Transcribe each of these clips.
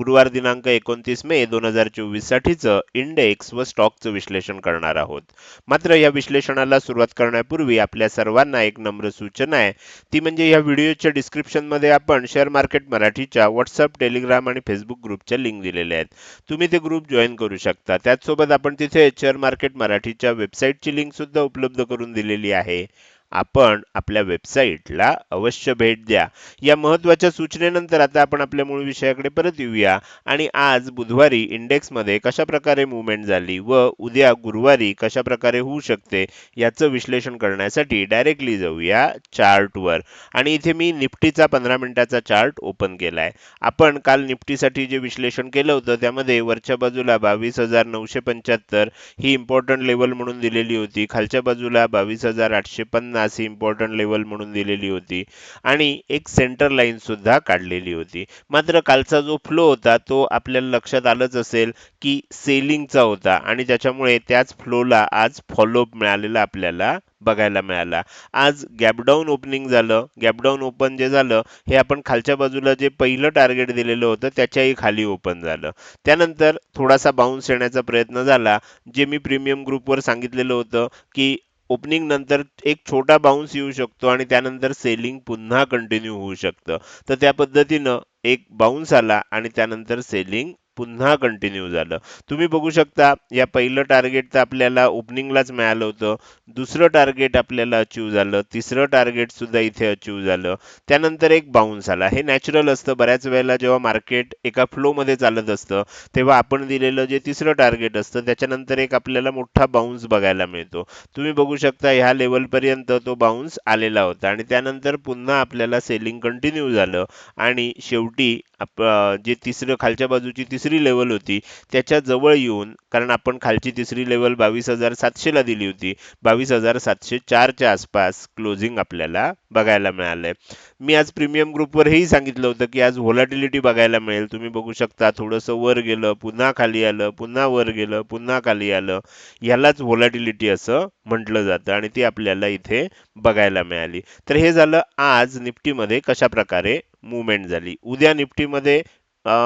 गुरुवार दिनांक एकोणतीस मे दोन हजार चोवीस साठीचं इंडेक्स व स्टॉकचं विश्लेषण करणार आहोत. मात्र या विश्लेषणाला सुरुवात करण्यापूर्वी आपल्या सर्वांना एक नम्र सूचना आहे. ती म्हणजे या व्हिडिओच्या डिस्क्रिप्शनमध्ये आपण शेअर मार्केट मराठीच्या व्हॉट्सअप टेलिग्राम आणि फेसबुक ग्रुपच्या लिंक दिलेल्या आहेत. तुम्ही ते ग्रुप जॉईन करू शकता. त्याचसोबत आपण तिथे शेअर मार्केट मराठीच्या वेबसाईटची लिंक सुद्धा उपलब्ध करून दिलेली आहे. आपण आपल्या वेबसाईटला अवश्य भेट द्या. या महत्त्वाच्या सूचनेनंतर आता आपण आपल्या मूळ विषयाकडे परत येऊया. आणि आज बुधवारी इंडेक्समध्ये कशा प्रकारे मुवमेंट झाली व उद्या गुरुवारी कशा प्रकारे होऊ शकते याचं विश्लेषण करण्यासाठी डायरेक्टली जाऊया चार्टवर आणि इथे मी निफ्टीचा पंधरा मिनिटाचा चार्ट ओपन केलाय. आपण काल निफ्टीसाठी जे विश्लेषण केलं होतं त्यामध्ये वरच्या बाजूला बावीस हजार नऊशे पंच्याहत्तर ही इम्पॉर्टंट लेवल म्हणून दिलेली होती. खालच्या बाजूला बावीस हजार आठशे पन्नास पन्नास इम्पॉर्टंट लेवल म्हणून दिलेली होती. आणि एक सेंटर लाईन सुद्धा काढलेली होती. मात्र कालचा जो फ्लो होता तो आपल्याला लक्षात आलंच असेल की सेलिंगचा होता. आणि त्याच्यामुळे त्याच फ्लोला आज फॉलोअप मिळालेला आपल्याला बघायला मिळाला. आज गॅपडाऊन ओपनिंग झालं. गॅपडाऊन ओपन जे झालं हे आपण खालच्या बाजूला जे पहिलं टार्गेट दिलेलं होतं त्याच्याही खाली ओपन झालं. त्यानंतर थोडासा बाउन्स येण्याचा प्रयत्न झाला. जे मी प्रीमियम ग्रुपवर सांगितलेलं होतं की ओपनिंग नंतर एक छोटा बाउन्स येऊ शकतो आणि त्यानंतर सेलिंग पुन्हा कंटिन्यू होऊ शकतं. तर त्या पद्धतीनं एक बाउन्स आला आणि त्यानंतर सेलिंग पुन्हा कंटिन्यू झालं. तुम्ही बघू शकता या पहिलं टार्गेट तर आपल्याला ओपनिंगलाच मिळालं होतं. दुसरं टार्गेट आपल्याला अचीव झालं. तिसरं टार्गेट सुद्धा इथे अचीव झालं. त्यानंतर एक बाउन्स आला. हे नॅचरल असतं. बऱ्याच वेळेला जेव्हा मार्केट एका फ्लोमध्ये चालत असतं तेव्हा आपण दिलेलं जे तिसरं टार्गेट असतं त्याच्यानंतर एक आपल्याला मोठा बाउन्स बघायला मिळतो. तुम्ही बघू शकता ह्या लेवलपर्यंत तो बाउन्स आलेला होता. आणि त्यानंतर पुन्हा आपल्याला सेलिंग कंटिन्यू झालं. आणि शेवटी आप जे तिसरं खालच्या बाजूची तिसरी लेवल होती त्याच्याजवळ येऊन कारण आपण खालची तिसरी लेवल बावीस हजार सातशेला दिली होती बावीस हजार सातशे चारच्या आसपास क्लोजिंग आपल्याला बघायला मिळालंय. मी आज प्रीमियम ग्रुपवर हेही सांगितलं होतं की आज व्होलाटिलिटी बघायला मिळेल. तुम्ही बघू शकता थोडंसं वर गेलं पुन्हा खाली आलं पुन्हा वर गेलं पुन्हा खाली आलं. ह्यालाच व्होलाटिलिटी असं म्हटलं जातं आणि ती आपल्याला इथे बघायला मिळाली. तर हे झालं आज निफ्टीमध्ये कशा प्रकारे मुवमेंट झाली. उद्या निफ्टीमध्ये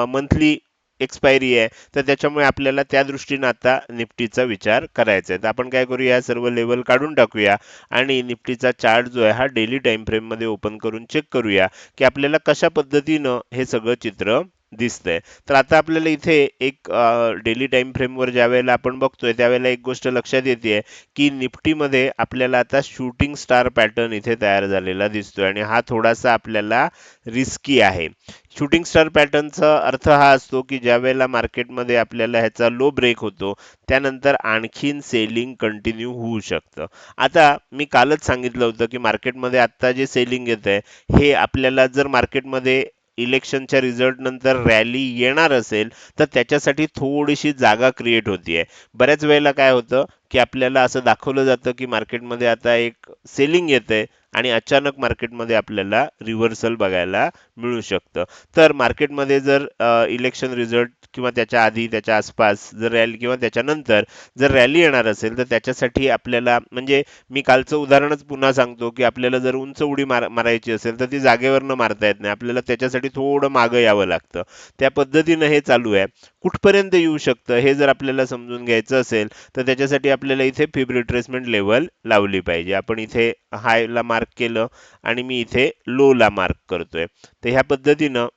मंथली एक्सपायरी आहे. तर त्याच्यामुळे आपल्याला त्या दृष्टीने आता निफ्टीचा विचार करायचा आहे. तर आपण काय करूया सर्व लेवल काढून टाकूया आणि निफ्टीचा चार्ट जो आहे हा डेली टाइम फ्रेममध्ये ओपन करून चेक करूया की आपल्याला कशा पद्धतीनं हे सगळं चित्र दिसतंय. तर आता आपल्याला इथे एक डेली टाइम फ्रेमवर ज्या वेळेला आपण बघतोय त्यावेळेला एक गोष्ट लक्षात येते की निफ्टीमध्ये आपल्याला आता शूटिंग स्टार पॅटर्न इथे तयार झालेला दिसतोय आणि हा थोडासा आपल्याला रिस्की आहे. शूटिंग स्टार पॅटर्नचा अर्थ हा असतो की ज्या वेळेला मार्केटमध्ये आपल्याला ह्याचा लो ब्रेक होतो त्यानंतर आणखीन सेलिंग कंटिन्यू होऊ शकतं. आता मी कालच सांगितलं होतं की मार्केटमध्ये आता जे सेलिंग येत आहे हे आपल्याला जर मार्केटमध्ये इलेक्शनच्या रिझल्ट नंतर रॅली येणार असेल तर त्याच्यासाठी थोडीशी जागा क्रिएट होतीये. बऱ्याच वेळेला काय होतं की आपल्याला असं दाखवलं जातं की मार्केटमध्ये आता एक सेलिंग येते आणि अचानक मार्केटमध्ये आपल्याला रिव्हर्सल बघायला मिळू शकतं. तर मार्केटमध्ये जर इलेक्शन रिझल्ट किंवा त्याच्या आधी त्याच्या आसपास जर रॅली किंवा त्याच्यानंतर जर रॅली येणार असेल तर त्याच्यासाठी आपल्याला म्हणजे मी कालचं उदाहरणच पुन्हा सांगतो की आपल्याला जर उंच उडी मार मारायची असेल तर ती जागेवरनं मारता येत नाही. आपल्याला त्याच्यासाठी थोडं मागं यावं लागतं. त्या पद्धतीनं हे चालू आहे. कुठपर्यंत येऊ शकतं हे जर आपल्याला समजून घ्यायचं असेल तर त्याच्यासाठी आपल्याला इथे फिब रिट्रेसमेंट लेवल लावली पाहिजे. आपण इथे हायला मार्क केलं आणि मी इथे लोला मार्क करतोय. तर ह्या पद्धतीनं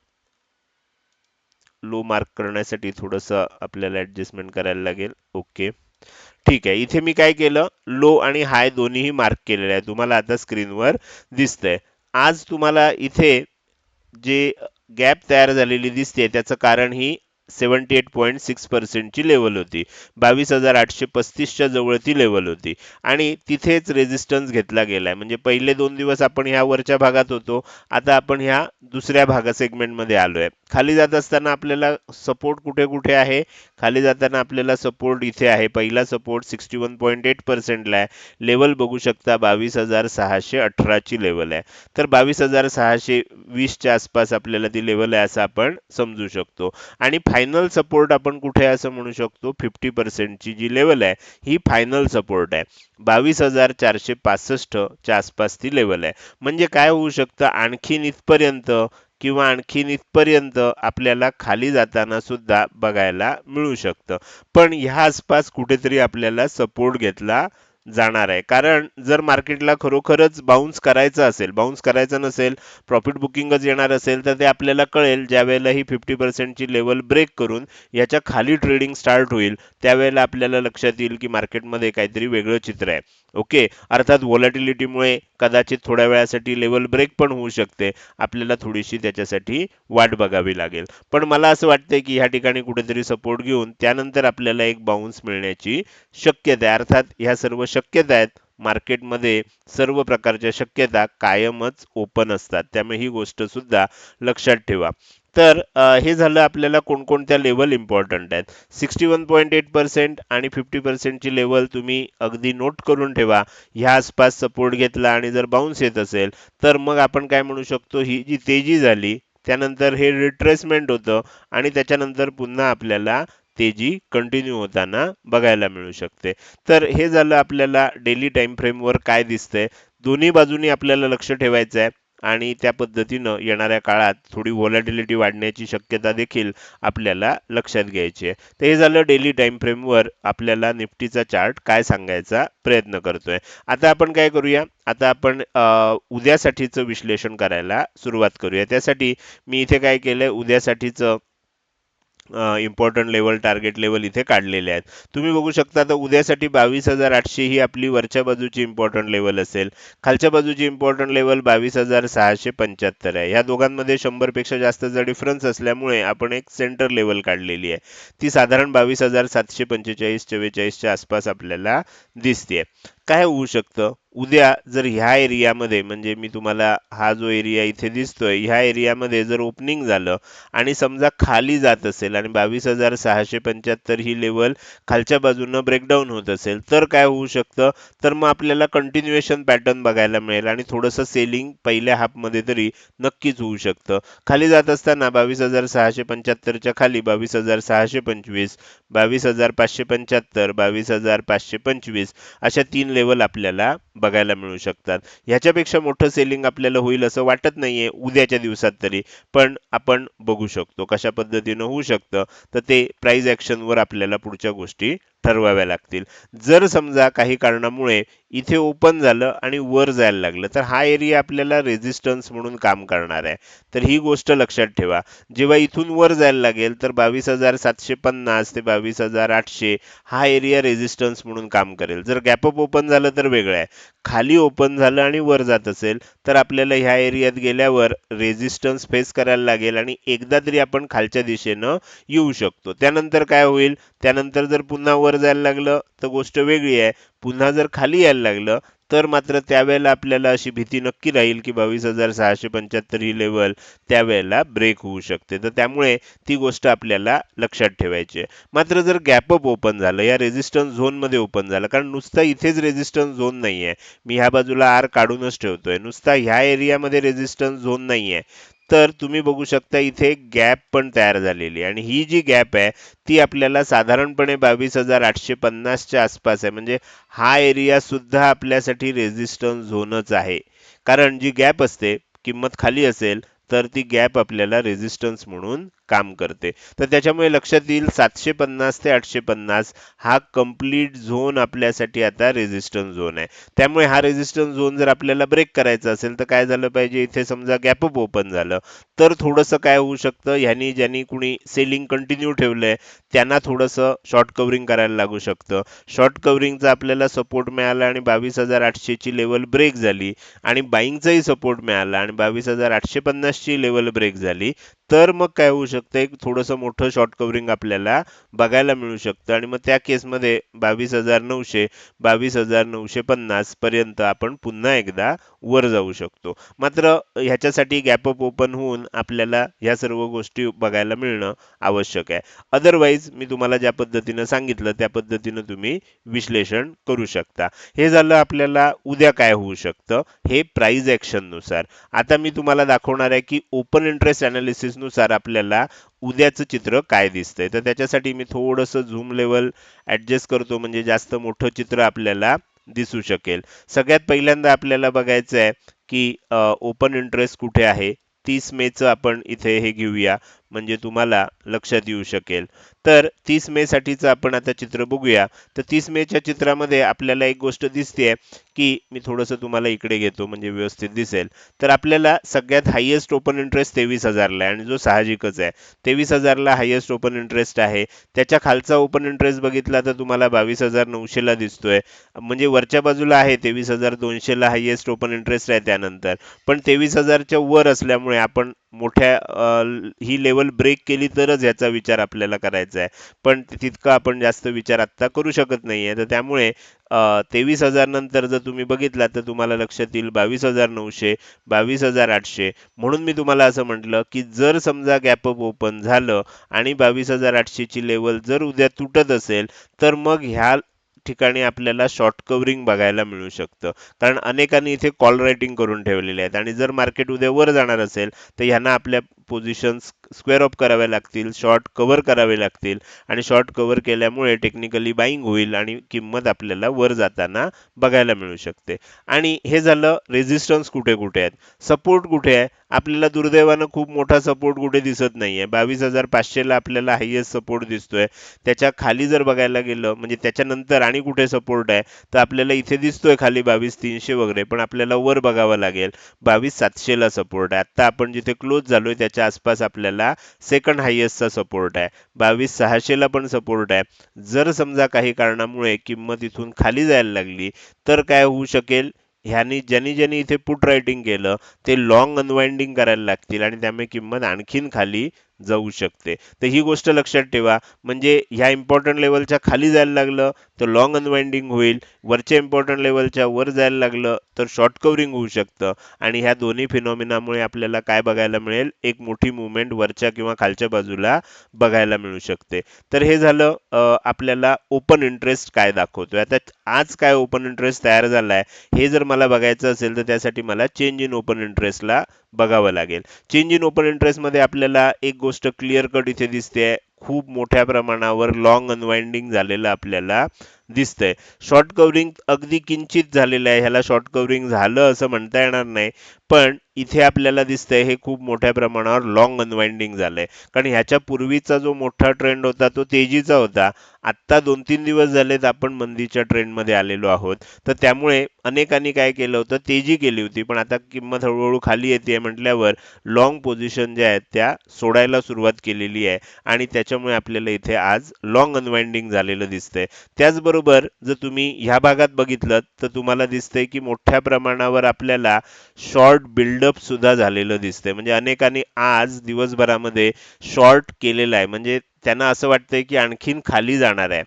लो मार्क करण्यासाठी थोडस आपल्याला ॲडजस्टमेंट करायला लागेल. ओके ठीक आहे. इथे मी काय केलं? लो आणि हाय दोन्हीही मार्क केलेले आहे तुम्हाला आता स्क्रीनवर दिसतंय. आज तुम्हाला इथे जे गॅप तयार झालेली दिसते त्याचं कारण ही सेवन्टी एट पॉईंट सिक्स पर्सेंटची लेवल होती. बावीस हजार आठशे पस्तीसच्या जवळ ती लेवल होती. आणि तिथेच रेझिस्टन्स घेतला गेलाय. म्हणजे पहिले दोन दिवस आपण ह्या वरच्या भागात होतो. आता आपण ह्या दुसऱ्या भागा सेगमेंटमध्ये आलो आहे खाली जात असताना आपल्याला सपोर्ट कुठे कुठे आहे? खाली जाताना आपल्याला सपोर्ट इथे आहे. पहिला support sixty one point eight पर्सेंटला आहे. लेवल बघू शकता बावीस हजार सहाशे अठराची लेवल आहे. तर बावीस हजार सहाशे वीसच्या आसपास आपल्याला ती लेवल आहे असं आपण समजू शकतो. आणि फायनल सपोर्ट आपण कुठे आहे असं म्हणू शकतो? फिफ्टी पर्सेंटची जी लेवल आहे ही फायनल सपोर्ट आहे. बावीस हजार चारशे पासष्टच्या आसपास ती लेवल आहे. म्हणजे काय होऊ शकतं? आणखीन इथपर्यंत किंवा आणखीन इथपर्यंत आपल्याला खाली जाताना सुद्धा बघायला मिळू शकतं. पण ह्या आसपास कुठेतरी आपल्याला सपोर्ट घेतला जाणार आहे. कारण जर मार्केटला खरोखरच बाउन्स करायचं असेल बाउन्स करायचं नसेल प्रॉफिट बुकिंगच येणार असेल तर ते आपल्याला कळेल ज्या वेळेला ही फिफ्टी पर्सेंटची लेवल ब्रेक करून याच्या खाली ट्रेडिंग स्टार्ट होईल त्यावेळेला आपल्याला लक्षात येईल की मार्केटमध्ये काहीतरी वेगळं चित्र आहे. ओके अर्थात व्हॉलॅटिलिटीमुळे कदाचित थोड्या वेळासाठी लेवल ब्रेक पण होऊ शकते. आपल्याला थोडीशी त्याच्यासाठी वाट बघावी लागेल. पण मला असं वाटतंय की ह्या ठिकाणी कुठेतरी सपोर्ट घेऊन त्यानंतर आपल्याला एक बाउन्स मिळण्याची शक्यता आहे. अर्थात ह्या सर्व शक्यता आहेत. मार्केटमध्ये सर्व प्रकारच्या शक्यता कायमच ओपन असतात. त्यामुळे ही गोष्ट सुद्धा लक्षात ठेवा. तर हे झालं आपल्याला कोणकोणत्या लेवल इम्पॉर्टंट आहेत. Sixty one point eight percent आणि फिफ्टी पर्सेंटची लेवल तुम्ही अगदी नोट करून ठेवा. ह्या आसपास सपोर्ट घेतला आणि जर बाउन्स येत असेल तर मग आपण काय म्हणू शकतो ही जी तेजी झाली त्यानंतर हे रिट्रेसमेंट होतं आणि त्याच्यानंतर पुन्हा आपल्याला तेजी कंटिन्यू होताना बघायला मिळू शकते. तर हे झालं आपल्याला डेली टाईम फ्रेमवर काय दिसतंय. दोन्ही बाजूनी आपल्याला लक्ष ठेवायचं आहे आणि त्या पद्धतीनं येणाऱ्या काळात थोडी व्हॉलॅटिलिटी वाढण्याची शक्यता देखील आपल्याला लक्षात घ्यायची आहे. तर हे झालं डेली टाईम फ्रेमवर आपल्याला निफ्टीचा चार्ट काय सांगायचा प्रयत्न करतोय. आता आपण काय करूया? आता आपण उद्यासाठीचं विश्लेषण करायला सुरुवात करूया. त्यासाठी मी इथे काय केलंय? उद्यासाठीचं इम्पॉर्टंट लेवल टार्गेट लेवल इथे काढलेले आहेत. तुम्ही बघू शकता तर उद्यासाठी बावीस हजार आठशे ही आपली वरच्या बाजूची इम्पॉर्टंट लेवल असेल. खालच्या बाजूची इम्पॉर्टंट लेवल बावीस हजार सहाशे पंच्याहत्तर आहे. या दोघांमध्ये शंभरपेक्षा जास्तचा डिफरन्स असल्यामुळे आपण एक सेंटर लेवल काढलेली आहे. ती साधारण बावीस हजार सातशे पंचेचाळीस चव्वेचाळीसच्या आसपास आपल्याला दिसते काय होऊ शकतं? उद्या जर ह्या एरियामध्ये म्हणजे मी तुम्हाला हा जो एरिया इथे दिसतोय ह्या एरियामध्ये जर ओपनिंग झालं आणि समजा खाली जात असेल आणि बावीस हजार सहाशे पंच्याहत्तर ही लेवल खालच्या बाजूनं ब्रेकडाऊन होत असेल तर काय होऊ शकतं? तर मग आपल्याला कंटिन्युएशन पॅटर्न बघायला मिळेल आणि थोडंसं सेलिंग पहिल्या हाफमध्ये तरी नक्कीच होऊ शकतं. खाली जात असताना बावीस हजार सहाशे पंच्याहत्तरच्या खाली बावीस हजार सहाशे पंचवीस बावीस हजार पाचशे पंच्याहत्तर बावीस हजार पाचशे पंचवीस अशा तीन लेवल आपल्याला बघायला बघायला मिळू शकतात. ह्याच्यापेक्षा मोठं सेलिंग आपल्याला होईल असं वाटत नाहीये उद्याच्या दिवसात तरी. पण आपण बघू शकतो कशा पद्धतीनं होऊ शकतं. तर ते प्राईज ॲक्शनवर आपल्याला पुढच्या गोष्टी ठरवाव्या लागतील. जर समजा काही कारणामुळे इथे ओपन झालं आणि वर जायला लागलं तर हा एरिया आपल्याला रेझिस्टन्स म्हणून काम करणार आहे. तर ही गोष्ट लक्षात ठेवा. जेव्हा इथून वर जायला लागेल तर बावीस हजार सातशे पन्नास ते बावीस हजार आठशे हा एरिया रेझिस्टन्स म्हणून काम करेल. जर गॅपअप ओपन झालं तर वेगळं आहे. खाली ओपन झालं आणि वर जात असेल तर आपल्याला ह्या एरियात गेल्यावर रेझिस्टन्स फेस करायला लागेल आणि एकदा तरी आपण खालच्या दिशेनं येऊ शकतो. त्यानंतर काय होईल? त्यानंतर जर पुन्हा वर जायला लागलं तर गोष्ट वेगळी आहे. पुन्हा जर खाली यायला लागलं तर मात्र त्यावेळेला आपल्याला अशी भीती नक्की राहील की बावीस हजार सहाशे पंच्याहत्तर ही लेवल त्यावेळेला ब्रेक होऊ शकते. तर त्यामुळे ती गोष्ट आपल्याला लक्षात ठेवायची आहे. मात्र जर गॅपअप ओपन झालं या रेझिस्टन्स झोनमध्ये ओपन झालं कारण नुसता इथेच रेझिस्टन्स झोन नाही आहे मी ह्या बाजूला आर काढूनच ठेवतोय. नुसता ह्या एरियामध्ये रेझिस्टन्स झोन नाही आहे तर तुम्ही बघू शकता इथे गॅप पण तयार झालेली आहे. आणि ही जी गॅप आहे ती आपल्याला साधारणपणे बावीस हजार आठशे पन्नासच्या आसपास आहे. म्हणजे हा एरिया सुद्धा आपल्यासाठी रेझिस्टन्स झोनच आहे. कारण जी गॅप असते किंमत खाली असेल तर ती गॅप आपल्याला रेझिस्टन्स म्हणून काम करते. तर त्याच्यामुळे लक्षात येईल सातशे पन्नास ते आठशे पन्नास हा कंप्लीट झोन आपल्यासाठी आता रेझिस्टन्स झोन आहे. त्यामुळे हा रेझिस्टन्स झोन जर आपल्याला ब्रेक करायचा असेल तर काय झालं पाहिजे? इथे समजा गॅपअप ओपन झालं. तर थोडंसं काय होऊ शकतं? ह्यानी ज्यांनी कुणी सेलिंग कंटिन्यू ठेवलंय त्यांना थोडंसं शॉर्ट कव्हरिंग करायला लागू शकतं. शॉर्ट कव्हरिंगचा आपल्याला सपोर्ट मिळाला आणि बावीस हजार आठशेची लेवल ब्रेक झाली आणि बाईंगचाही सपोर्ट मिळाला आणि बावीस हजार आठशे पन्नासची लेवल ब्रेक झाली. तर मग काय होऊ शकतं? एक थोडंसं मोठं शॉर्ट कव्हरिंग आपल्याला बघायला मिळू शकतं. आणि मग त्या केसमध्ये बावीस हजार नऊशे बावीस हजार नऊशे पन्नास पर्यंत आपण पुन्हा एकदा वर जाऊ शकतो. मात्र ह्याच्यासाठी गॅपअप ओपन होऊन आपल्याला ह्या सर्व गोष्टी बघायला मिळणं आवश्यक आहे. अदरवाईज मी तुम्हाला ज्या पद्धतीनं सांगितलं त्या पद्धतीनं तुम्ही विश्लेषण करू शकता. हे झालं आपल्याला उद्या काय होऊ शकतं? हे प्राईज ऍक्शननुसार. आता मी तुम्हाला दाखवणार आहे की ओपन इंटरेस्ट अनालिसिसनुसार आपल्याला उद्याचं चित्र काय दिसतंय? तर त्याच्यासाठी मी थोडंसं झूम लेवल ॲडजस्ट करतो म्हणजे जास्त मोठं चित्र आपल्याला दिसू शकेल. सगळ्यात पहिल्यांदा आपल्याला बघायचं आहे की ओपन इंटरेस्ट कुठे आहे? तीस मेचं आपण इथे हे घेऊया म्हणजे तुम्हाला लक्षात येऊ शकेल. तर तीस मे साठीचं आपण आता चित्र बघूया. तर तीस मेच्या चित्रामध्ये आपल्याला एक गोष्ट दिसते की मी थोडंसं तुम्हाला इकडे घेतो म्हणजे व्यवस्थित दिसेल. तर आपल्याला सगळ्यात हायेस्ट ओपन इंटरेस्ट तेवीस हजारला आहे आणि जो साहजिकच आहे. तेवीस हजारला हायेस्ट ओपन इंटरेस्ट आहे. त्याच्या खालचा ओपन इंटरेस्ट बघितला तर तुम्हाला बावीस हजार नऊशेला दिसतोय. म्हणजे वरच्या बाजूला आहे तेवीस हजार दोनशेला हायेस्ट ओपन इंटरेस्ट आहे त्यानंतर. पण तेवीस हजारच्या वर असल्यामुळे आपण मोठ्या ही लेवल ब्रेक केली तरच याचा विचार आपल्याला करायचा आहे पण तितका आपण जास्त विचार आत्ता करू शकत नाहीये. तर त्यामुळे तेवीस हजार नंतर जर तुम्ही बघितला तर तुम्हाला लक्षात येईल बावीस हजार नऊशे बावीस हजार आठशे. म्हणून मी तुम्हाला असं म्हटलं की जर समजा गॅपअप ओपन झालं आणि बावीस हजार आठशेची लेवल जर उद्या तुटत असेल तर मग ह्या ठिकाणी आपल्याला शॉर्ट कव्हरिंग बघायला मिळू शकतं. कारण अनेकांनी इथे कॉल रायटिंग करून ठेवलेले आहेत. आणि जर मार्केट उद्या वर जाणार असेल तर ह्यांना आपल्या पोझिशन्स स्क्वेअर ऑफ करावे लागतील शॉर्ट कव्हर करावे लागतील आणि शॉर्ट कव्हर केल्यामुळे टेक्निकली बाईंग होईल आणि किंमत आपल्याला वर जाताना बघायला मिळू शकते. आणि हे झालं रेझिस्टन्स कुठे कुठे आहेत? सपोर्ट कुठे आहे? आपल्याला दुर्दैवानं खूप मोठा सपोर्ट कुठे दिसत नाहीये. बावीस हजार पाचशेला आपल्याला हायएस्ट सपोर्ट दिसतोय. त्याच्याखाली जर बघायला गेलं म्हणजे त्याच्यानंतर आणि कुठे सपोर्ट आहे तर आपल्याला इथे दिसतोय खाली बावीस तीनशे वगैरे पण आपल्याला वर बघावं लागेल. बावीस सातशेला सपोर्ट आहे. आत्ता आपण जिथे क्लोज झालोय त्याच्या आसपास आपल्याला सेकंड हायएस्टचा सपोर्ट आहे. बावीस सहाशेला पण सपोर्ट आहे. जर समजा काही कारणामुळे किंमत इथून खाली जायला लागली तर काय होऊ शकेल? ह्यानी ज्यांनी ज्यांनी इथे पुट रायटिंग केलं ते लॉंग अनवाइंडिंग करायला लागतील आणि त्यामुळे किंमत आणखीन खाली जाऊ शकते. तर ही गोष्ट लक्षात ठेवा. म्हणजे ह्या इम्पॉर्टंट लेवलच्या खाली जायला लागलं तर लॉंग अनवाइंडिंग होईल. वरच्या इम्पॉर्टंट लेवलच्या वर जायला लागलं तर शॉर्ट कव्हरिंग होऊ शकतं. आणि ह्या दोन्ही फिनॉमिनामुळे आपल्याला काय बघायला मिळेल? एक मोठी मुवमेंट वरच्या किंवा खालच्या बाजूला बघायला मिळू शकते. तर हे झालं आपल्याला ओपन इंटरेस्ट काय दाखवतोय? आता आज काय ओपन इंटरेस्ट तयार झालाय? हे जर मला बघायचं असेल तर त्यासाठी मला चेंज इन ओपन इंटरेस्टला बघावं लागेल. चेंज इन ओपन इंटरेस्टमध्ये आपल्याला एक गोष्ट क्लिअर कट इथे दिसते खूप मोठ्या प्रमाणावर लॉंग अनवाइंडिंग झालेलं आपल्याला दिसतंय. शॉर्ट कव्हरिंग अगदी किंचित झालेलं आहे. ह्याला शॉर्ट कव्हरिंग झालं असं म्हणता येणार नाही. पण इथे आपल्याला दिसतंय हे खूप मोठ्या प्रमाणावर लॉंग अनवाइंडिंग झालंय. कारण ह्याच्या पूर्वीचा जो मोठा ट्रेंड होता तो तेजीचा होता. आत्ता दोन तीन दिवस झालेत आपण मंदीच्या ट्रेंडमध्ये आलेलो आहोत. तर त्यामुळे अनेकांनी काय केलं होतं? तेजी केली होती. पण आता किंमत हळूहळू खाली येते म्हटल्यावर लॉंग पोझिशन ज्या आहेत त्या सोडायला सुरुवात केलेली आहे. आणि त्याच्यामुळे आपल्याला इथे आज लॉंग अनवाइंडिंग झालेलं दिसतंय. त्याचबरोबर जर तुम्ही ह्या भागात बघितलं तर तुम्हाला दिसतंय की मोठ्या प्रमाणावर आपल्याला शॉर्ट बिल्डअप सुद्धा झालेलं दिसतंय. म्हणजे अनेकांनी आज दिवसभरामध्ये शॉर्ट केलेलं आहे. म्हणजे त्यांना असं वाटतंय की आणखीन खाली जाणार आहे.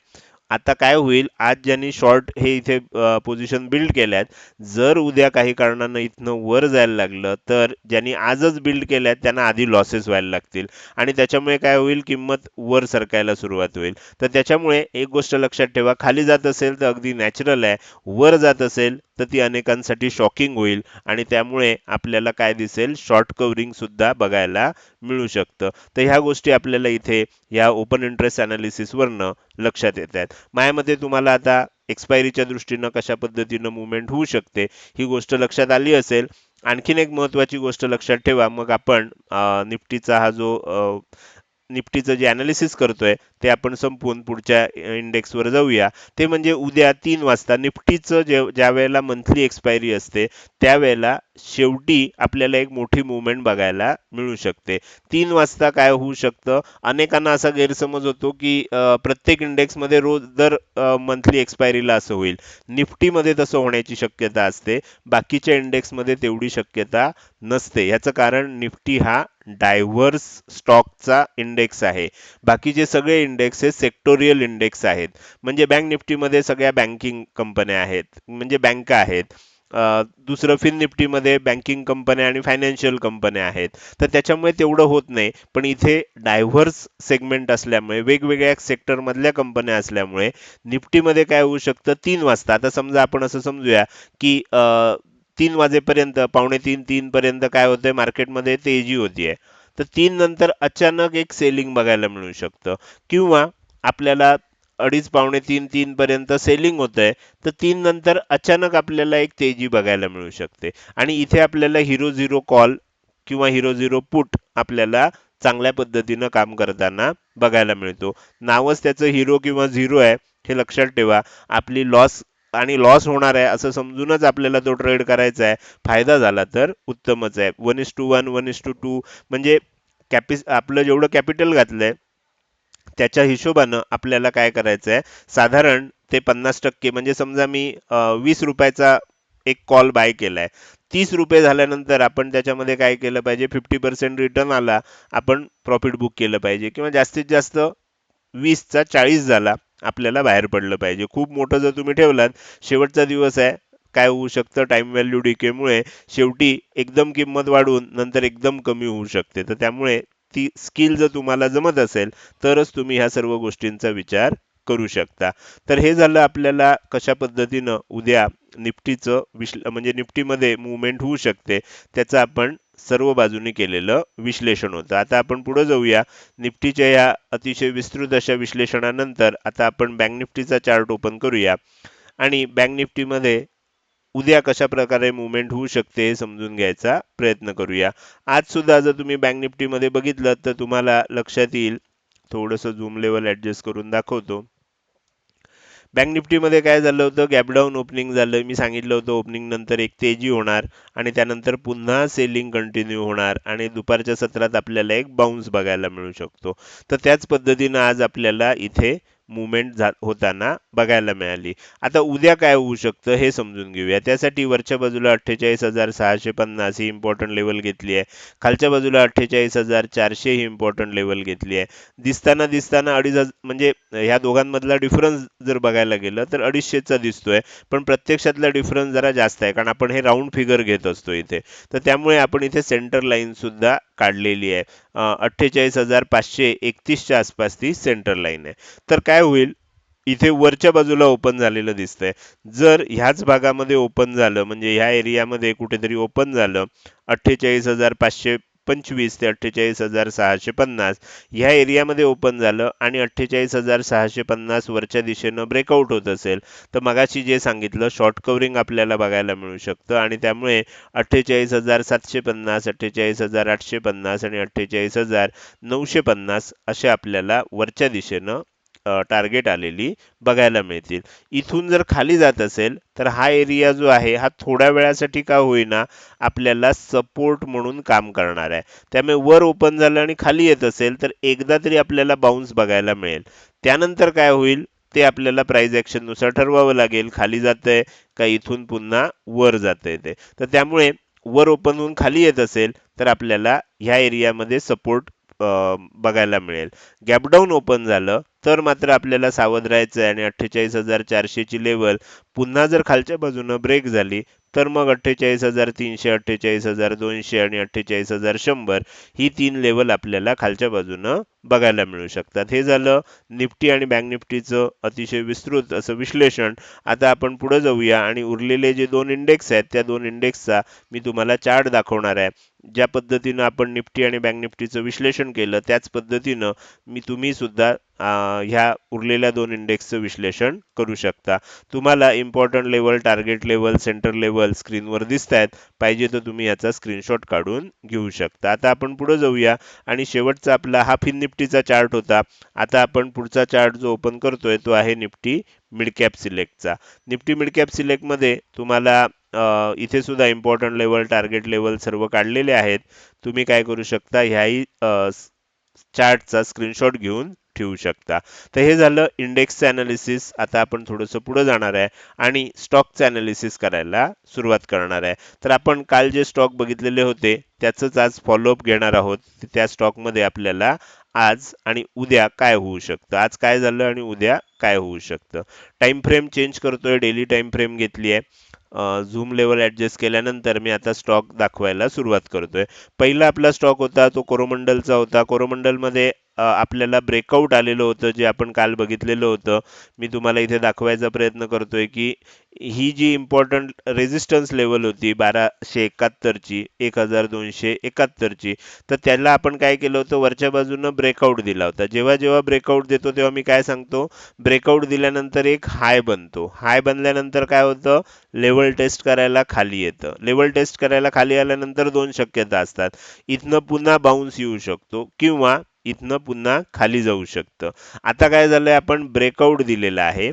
आता काय होईल आज ज्यांनी शॉर्ट हे इथे पोझिशन बिल्ड केल्यात जर उद्या काही कारणानं इथनं वर जायला लागलं तर ज्यांनी आजच बिल्ड केल्यात त्यांना आधी लॉसेस व्हायला लागतील. आणि त्याच्यामुळे काय होईल किंमत वर सरकायला सुरुवात होईल. तर त्याच्यामुळे एक गोष्ट लक्षात ठेवा खाली जात असेल तर अगदी नॅचरल आहे वर जात असेल तर ती अनेकांसाठी शॉकिंग होईल आणि त्यामुळे आपल्याला काय दिसेल? शॉर्ट कव्हरिंग सुद्धा बघायला मिळू शकतं. तर ह्या गोष्टी आपल्याला इथे या ओपन इंटरेस्ट अनालिसिसवरनं लक्षात येत आहेत. मायामध्ये तुम्हाला आता एक्सपायरीच्या दृष्टीनं कशा पद्धतीनं मुवमेंट होऊ शकते ही गोष्ट लक्षात आली असेल. आणखीन एक महत्वाची गोष्ट लक्षात ठेवा. मग आपण निफ्टीचा हा जो निफ्टीचं जे अनालिसिस करतोय ते आपण संपवून पुढच्या इंडेक्सवर जाऊया. ते म्हणजे उद्या तीन वाजता निफ्टीचं जे ज्या वेळेला मंथली एक्सपायरी असते त्यावेळेला शेवटी आपल्याला एक मोठी मुवमेंट बघायला मिळू शकते. तीन वाजता काय होऊ शकतं? अनेकांना असा गैरसमज होतो की प्रत्येक इंडेक्समध्ये रोज दर मंथली एक्सपायरीला असं होईल. निफ्टीमध्ये तसं होण्याची शक्यता असते. बाकीच्या इंडेक्समध्ये तेवढी शक्यता नसते. याचं कारण निफ्टी हा डायव्हर्स स्टॉकचा इंडेक्स आहे. बाकीचे सगळे इंडेक्स हे सेक्टोरियल इंडेक्स आहेत. म्हणजे बँक निफ्टीमध्ये सगळ्या बँकिंग कंपन्या आहेत. म्हणजे बँका आहेत. दुसरं फिन निफ्टीमध्ये बँकिंग कंपन्या आणि फायनान्शियल कंपन्या आहेत. तर त्याच्यामुळे तेवढं होत नाही. पण इथे डायव्हर्स सेगमेंट असल्यामुळे वेगवेगळ्या सेक्टरमधल्या कंपन्या असल्यामुळे निफ्टीमध्ये काय होऊ शकतं? तीन वाजता. आता समजा आपण असं समजूया की तीन वाजेपर्यंत पावणे तीन तीनपर्यंत काय होतंय मार्केटमध्ये तेजी होतीये. तर तीन नंतर अचानक एक सेलिंग बघायला मिळू शकतं. किंवा आपल्याला अडीच पावणे तीन तीनपर्यंत सेलिंग होत आहे तर तीन नंतर अचानक आपल्याला एक तेजी बघायला मिळू शकते. आणि इथे आपल्याला हिरो झिरो कॉल किंवा हिरो झिरो पुट आपल्याला चांगल्या पद्धतीनं काम करताना बघायला मिळतो. नावच त्याचं हिरो किंवा झिरो आहे हे लक्षात ठेवा. आपली लॉस आणि लॉस होणार आहे असं समजूनच आपल्याला तो ट्रेड करायचा आहे. फायदा झाला तर उत्तमच आहे. One is two one one is two two म्हणजे कॅपिस आपलं जेवढं कॅपिटल घातलं आहे त्याच्या हिशोबानं आपल्याला काय करायचं आहे साधारण ते पन्नास टक्के म्हणजे समजा मी वीस रुपयाचा एक कॉल बाय केला आहे तीस रुपये झाल्यानंतर आपण त्याच्यामध्ये काय केलं पाहिजे? फिफ्टी पर्सेंट रिटर्न आला आपण प्रॉफिट बुक केलं पाहिजे. किंवा जास्तीत जास्त वीसचा चाळीस झाला आपल्याला बाहेर पडलं पाहिजे. खूप मोठं जर तुम्ही ठेवलात शेवटचा दिवस आहे काय होऊ शकतं? टाइम व्हॅल्यू डिकेमुळे शेवटी एकदम किंमत वाढून नंतर एकदम कमी होऊ शकते. तर त्यामुळे ती स्किल जर तुम्हाला जमत असेल तरच तुम्ही ह्या सर्व गोष्टींचा विचार करू शकता. तर हे झालं आपल्याला कशा पद्धतीनं उद्या निफ्टीचं विश्ल म्हणजे निफ्टीमध्ये मुवमेंट होऊ शकते त्याचा आपण सर्व बाजूनी केलेलं विश्लेषण होतं. आता आपण पुढे जाऊया. निफ्टीच्या या अतिशय विस्तृत अशा विश्लेषणानंतर आता आपण बँक निफ्टीचा चार्ट ओपन करूया. आणि बँक निफ्टीमध्ये उद्या कशा प्रकारे मुवमेंट होऊ शकते हे समजून घ्यायचा प्रयत्न करूया. आज सुद्धा जर तुम्ही बँक निफ्टीमध्ये बघितलं तर तुम्हाला लक्षात येईल. थोडंसं झूम लेवल ॲडजस्ट करून दाखवतो. बँक निफ्टीमध्ये काय झालं होतं? गॅपडाऊन ओपनिंग झालं. मी सांगितलं होतं ओपनिंग नंतर एक तेजी होणार आणि त्यानंतर पुन्हा सेलिंग कंटिन्यू होणार आणि दुपारच्या सत्रात आपल्याला एक बाउन्स बघायला मिळू शकतो. तर त्याच पद्धतीनं आज आपल्याला इथे मुवमेंट होताना बघायला मिळाली. आता उद्या काय होऊ शकतं हे समजून घेऊया. त्यासाठी वरच्या बाजूला अठ्ठेचाळीस हजार सहाशे पन्नास ही इम्पॉर्टंट लेवल घेतली आहे. खालच्या बाजूला अठ्ठेचाळीस हजार चारशे ही इम्पॉर्टंट लेवल घेतली आहे. दिसताना दिसताना अडीच म्हणजे ह्या दोघांमधला डिफरन्स जर बघायला गेलं तर अडीचशेचा दिसतोय. पण प्रत्यक्षातला डिफरन्स जरा जास्त आहे. कारण आपण हे राऊंड फिगर घेत असतो इथे. तर त्यामुळे आपण इथे सेंटर लाईन सुद्धा काढलेली आहे. अठ्ठेचाळीस हजार पाचशे एकतीसच्या आसपास ती सेंटर लाईन आहे. तर काय होईल? इथे वरच्या बाजूला ओपन झालेलं दिसतंय. जर ह्याच भागामध्ये ओपन झालं म्हणजे ह्या एरियामध्ये कुठेतरी ओपन झालं अठ्ठेचाळीस हजार पाचशे पंचवीस ते अठ्ठेचाळीस हजार सहाशे पन्नास ह्या एरियामध्ये ओपन झालं आणि अठ्ठेचाळीस हजार सहाशे पन्नास वरच्या दिशेनं ब्रेकआउट होत असेल. तर मगाशी जे सांगितलं शॉर्ट कवरिंग आपल्याला बघायला मिळू शकतं आणि त्यामुळे अठ्ठेचाळीस हजार सातशे पन्नास अठ्ठेचाळीस हजार आठशे पन्नास आणि अठ्ठेचाळीस हजार नऊशे पन्नास असे आपल्याला वरच्या दिशेनं टार्गेट आलेली बघायला मिळतील. इथून जर खाली जात असेल तर हा एरिया जो आहे हा थोड्या वेळासाठी का होईना आपल्याला सपोर्ट म्हणून काम करणार आहे. त्यामुळे वर ओपन झालं आणि खाली येत असेल तर एकदा तरी आपल्याला बाउन्स बघायला मिळेल. त्यानंतर काय होईल ते आपल्याला प्राइस ॲक्शननुसार ठरवावं लागेल. खाली जातंय का इथून पुन्हा वर जातंय ते. तर त्यामुळे वर ओपन होऊन खाली येत असेल तर आपल्याला ह्या एरियामध्ये सपोर्ट बघायला मिळेल. गॅपडाऊन ओपन झालं तर मात्र आपल्याला सावध राहायचं आहे आणि अठ्ठेचाळीस हजार चारशेची लेवल पुन्हा जर खालच्या बाजूनं ब्रेक झाली तर मग अठ्ठेचाळीस हजार तीनशे अठ्ठेचाळीस हजार दोनशे आणि अठ्ठेचाळीस हजार शंभर ही तीन लेवल आपल्याला खालच्या बाजूनं बघायला मिळू शकतात. हे झालं निफ्टी आणि बँक निफ्टीचं अतिशय विस्तृत असं विश्लेषण. आता आपण पुढे जाऊया आणि उरलेले जे दोन इंडेक्स आहेत त्या दोन इंडेक्सचा मी तुम्हाला चार्ट दाखवणार आहे. ज्या पद्धतीनं आपण निफ्टी आणि बँक निफ्टीचं विश्लेषण केलं त्याच पद्धतीनं मी तुम्ही सुद्धा ह्या उरलेल्या दोन इंडेक्सचं विश्लेषण करू शकता. तुम्हाला important level target level centre level स्क्रीनवर दिसत आहेत पाहिजे तर तुम्ही याचा स्क्रीनशॉट काढून घेऊ शकता. आता आपण पुढे जाऊया. आणि शेवटचा आपला हा फिन निफ्टीचा चार्ट होता. आता आपण पुढचा चार्ट जो ओपन करतोय तो आहे निफ्टी मिडकॅप सिलेक्टचा निफ्टी मिडकॅप सिलेक्टमध्ये तुम्हाला इथे सुद्धा इम्पॉर्टंट लेवल टार्गेट लेवल सर्व काढलेले आहेत. तुम्ही काय करू शकता ह्याही चार्टचा स्क्रीनशॉट घेऊन ठेवू शकता. तर हे झालं इंडेक्सचं ॲनालिसिस आता आपण थोडंसं पुढे जाणार आहे आणि स्टॉकचं ॲनालिसिस करायला सुरुवात करणार आहे. तर आपण काल जे स्टॉक बघितलेले होते त्याचंच आज फॉलोअप घेणार आहोत. त्या स्टॉकमध्ये आपल्याला आज आणि उद्या काय होऊ शकतं? आज काय झालं आणि उद्या काय होऊ शकतं? टाइम फ्रेम चेंज करतोय डेली टाईम फ्रेम घेतली आहे. झूम लेवल ॲडजस्ट केल्यानंतर मी आता स्टॉक दाखवायला सुरुवात करतोय. पहिला आपला स्टॉक होता तो कोरोमंडलचा होता. कोरोमंडलमध्ये आपल्याला ब्रेकआउट आलेलं होतं जे आपण काल बघितलेलं होतं. मी तुम्हाला इथे दाखवायचा प्रयत्न करतोय की ही जी इम्पॉर्टंट रेझिस्टन्स लेवल होती बाराशे एकाहत्तरची एक हजार दोनशे एकाहत्तरची तर त्याला आपण काय केलं होतं? वरच्या बाजूनं ब्रेकआउट दिला होता. जेव्हा जेव्हा ब्रेकआउट देतो तेव्हा मी काय सांगतो? ब्रेकआउट दिल्यानंतर एक हाय बनतो. हाय बनल्यानंतर काय होतं? लेवल टेस्ट करायला खाली येतं. लेवल टेस्ट करायला खाली आल्यानंतर दोन शक्यता असतात. इथनं पुन्हा बाउन्स येऊ शकतो किंवा इथनं पुन्हा खाली जाऊ शकतं. आता काय झालंय आपण ब्रेकआउट दिलेला आहे.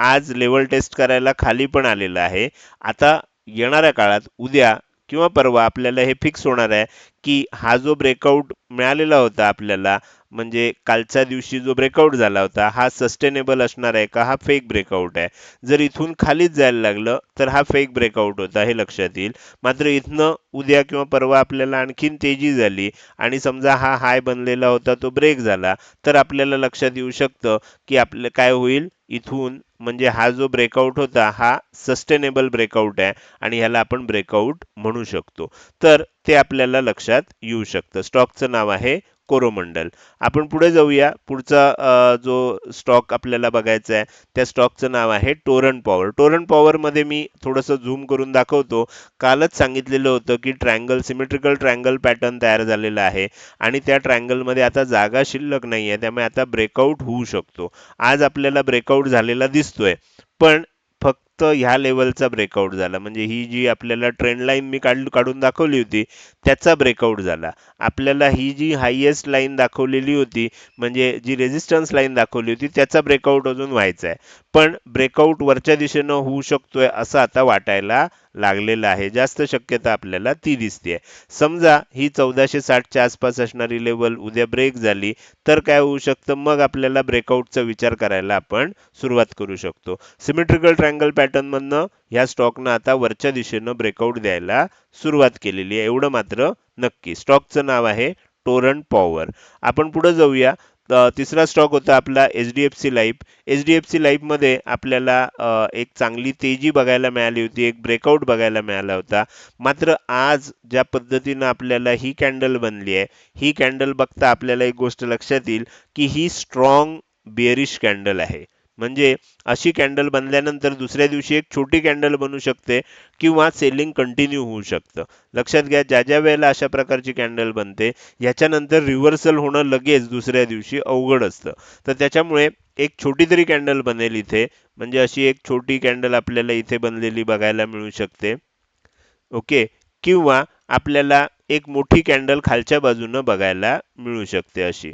आज लेवल टेस्ट करायला खाली पण आलेलं आहे. आता येणाऱ्या काळात उद्या किंवा परवा आपल्याला हे फिक्स होणार आहे की हा जो ब्रेकआउट मिळालेला होता आपल्याला म्हणजे कालच्या दिवशी जो ब्रेकआउट झाला होता हा सस्टेनेबल असणार आहे का? हा फेक ब्रेकआउट आहे. जर इथून खालीच जायला लागलं तर हा फेक ब्रेकआउट होता हे लक्षात येईल. मात्र इथनं उद्या किंवा परवा आपल्याला आणखीन तेजी झाली आणि समजा हा हाय बनलेला होता तो ब्रेक झाला तर आपल्याला लक्षात येऊ शकतं की आपलं काय होईल? इथून म्हणजे हा जो ब्रेकआउट होता हा सस्टेनेबल ब्रेकआउट आहे आणि ह्याला आपण ब्रेकआउट म्हणू शकतो. तर ते आपल्याला लक्षात येऊ शकतं. स्टॉकचं नाव आहे कोरोमंडल. आपण पुढे जाऊया. पुढचा जो स्टॉक आपल्याला बघायचा आहे त्या स्टॉकचं नाव आहे टोरन पॉवर. टोरन पॉवरमध्ये मी थोडंसं झूम करून दाखवतो. कालच सांगितलेलं होतं की ट्रँगल सिमेट्रिकल ट्रँगल पॅटर्न तयार झालेला आहे आणि त्या ट्रँगलमध्ये आता जागा शिल्लक नाही आहे त्यामुळे आता ब्रेकआउट होऊ शकतो. आज आपल्याला ब्रेकआउट झालेला दिसतोय. पण फक्त ह्या लेवलचा ब्रेकआउट झाला. म्हणजे ही जी आपल्याला ट्रेंड लाईन मी काढ काढून दाखवली होती त्याचा ब्रेकआउट झाला. आपल्याला ही जी हायएस्ट लाईन दाखवलेली होती म्हणजे जी रेजिस्टन्स लाईन दाखवली होती त्याचा ब्रेकआउट अजून व्हायचा आहे. पण ब्रेकआउट वरच्या दिशेनं होऊ शकतोय असं आता वाटायला लागलेलं आहे. जास्त शक्यता आपल्याला ती दिसते समजा ही चौदाशे साठच्या आसपास असणारी लेवल उद्या ब्रेक झाली तर काय होऊ शकतं? मग आपल्याला ब्रेकआउटचा विचार करायला आपण सुरुवात करू शकतो. सिमेट्रिकल ट्रँगल पॅटर्नमधनं ह्या स्टॉकनं आता वरच्या दिशेनं ब्रेकआउट द्यायला सुरुवात केलेली आहे. एवढं मात्र नक्की. स्टॉकचं नाव आहे टोरंट पॉवर. आपण पुढे जाऊया. तिसरा स्टॉक होता आपला H D F C life H D F C लाईफमध्ये आपल्याला एक चांगली तेजी बघायला मिळाली होती एक ब्रेकआउट बघायला मिळाला होता. मात्र आज ज्या पद्धतीनं आपल्याला ही कॅन्डल बनली आहे ही कॅन्डल बघता आपल्याला एक गोष्ट लक्षात येईल की ही स्ट्रॉंग बिअरिश कॅन्डल आहे. म्हणजे अशी कॅन्डल बनल्यानंतर दुसऱ्या दिवशी एक छोटी कॅन्डल बनू शकते किंवा सेलिंग कंटिन्यू होऊ शकतं. लक्षात घ्या ज्या ज्या वेळेला अशा प्रकारची कॅन्डल बनते याच्यानंतर रिव्हर्सल होणं लगेच दुसऱ्या दिवशी अवघड असतं. तर त्याच्यामुळे एक छोटी तरी कॅन्डल बनेल इथे म्हणजे अशी एक छोटी कॅन्डल आपल्याला इथे बनलेली बघायला मिळू शकते. ओके? किंवा आपल्याला एक मोठी कॅन्डल खालच्या बाजूनं बघायला मिळू शकते अशी.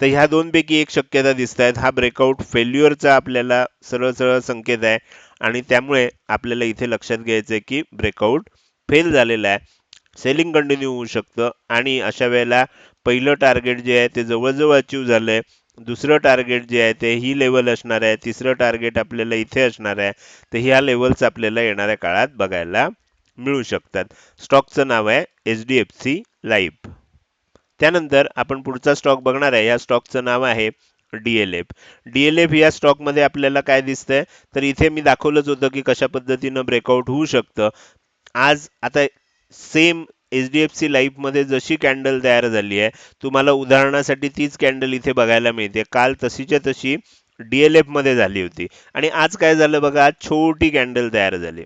तर ह्या दोनपैकी एक शक्यता दिसत आहेत हा ब्रेकआउट फेल्युअरचा आपल्याला सरळ सरळ संकेत आहे. आणि त्यामुळे आपल्याला इथे लक्षात घ्यायचं आहे की ब्रेकआउट फेल झालेला आहे. सेलिंग कंटिन्यू होऊ शकतं. आणि अशा वेळेला पहिलं टार्गेट जे आहे ते जवळजवळ अचीव झालंय. दुसरं टार्गेट जे आहे ते ही लेवल असणार आहे. तिसरं टार्गेट आपल्याला इथे असणार आहे. तर ह्या लेवल्स आपल्याला येणाऱ्या काळात बघायला मिळू शकतात. स्टॉकचं नाव आहे H D F C life त्यानंतर आपण पुढचा स्टॉक बघणार आहे. या स्टॉकचं नाव आहे डीएलएफ डीएलएफ या स्टॉकमध्ये आपल्याला काय दिसतंय? तर इथे मी दाखवलंच होतं की कशा पद्धतीनं ब्रेकआउट होऊ शकतं. आज आता same H D F C लाईफमध्ये जशी कॅन्डल तयार झाली आहे तुम्हाला उदाहरणासाठी तीच कॅन्डल इथे बघायला मिळते. काल तशीच्या तशी डीएलएफमध्ये झाली होती. आणि आज काय झालं बघा? आज छोटी कॅन्डल तयार झाली.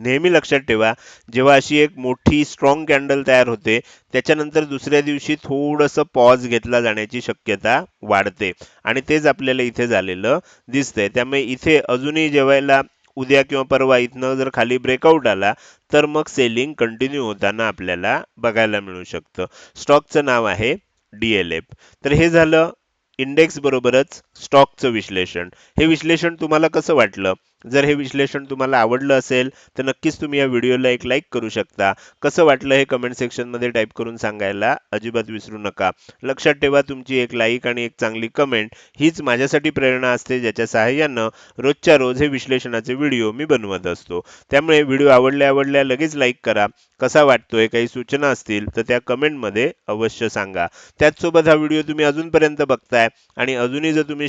नेहमी लक्षात ठेवा जेव्हा अशी एक मोठी स्ट्रॉंग कॅन्डल तयार होते त्याच्यानंतर दुसऱ्या दिवशी थोडंसं पॉज घेतला जाण्याची शक्यता वाढते. आणि तेच आपल्याला इथे झालेलं दिसतंय. त्यामुळे इथे अजूनही जेवायला उद्या किंवा परवा इथनं जर खाली ब्रेकआउट आला तर मग सेलिंग कंटिन्यू होताना आपल्याला बघायला मिळू शकतं. स्टॉकचं नाव आहे डीएलएफ तर हे झालं इंडेक्स बरोबरच स्टॉकचं विश्लेषण. हे विश्लेषण तुम्हाला कसं वाटलं? जर हे विश्लेषण तुम्हाला आवडलं असेल तर नक्कीच तुम्ही या व्हिडिओला एक लाईक करू शकता. कसं वाटलं हे कमेंट सेक्शनमध्ये टाईप करून सांगायला अजिबात विसरू नका. लक्षात ठेवा तुमची एक लाईक आणि एक चांगली कमेंट हीच माझ्यासाठी प्रेरणा असते ज्याच्या सहाय्यानं रोजच्या रोज हे विश्लेषणाचे व्हिडिओ मी बनवत असतो. त्यामुळे व्हिडिओ आवडल्या आवडल्या लगेच लाईक करा. कसा वाटतोय काही सूचना असतील तर त्या कमेंटमध्ये अवश्य सांगा. त्याचसोबत हा व्हिडिओ तुम्ही अजूनपर्यंत बघताय आणि अजूनही जर तुम्ही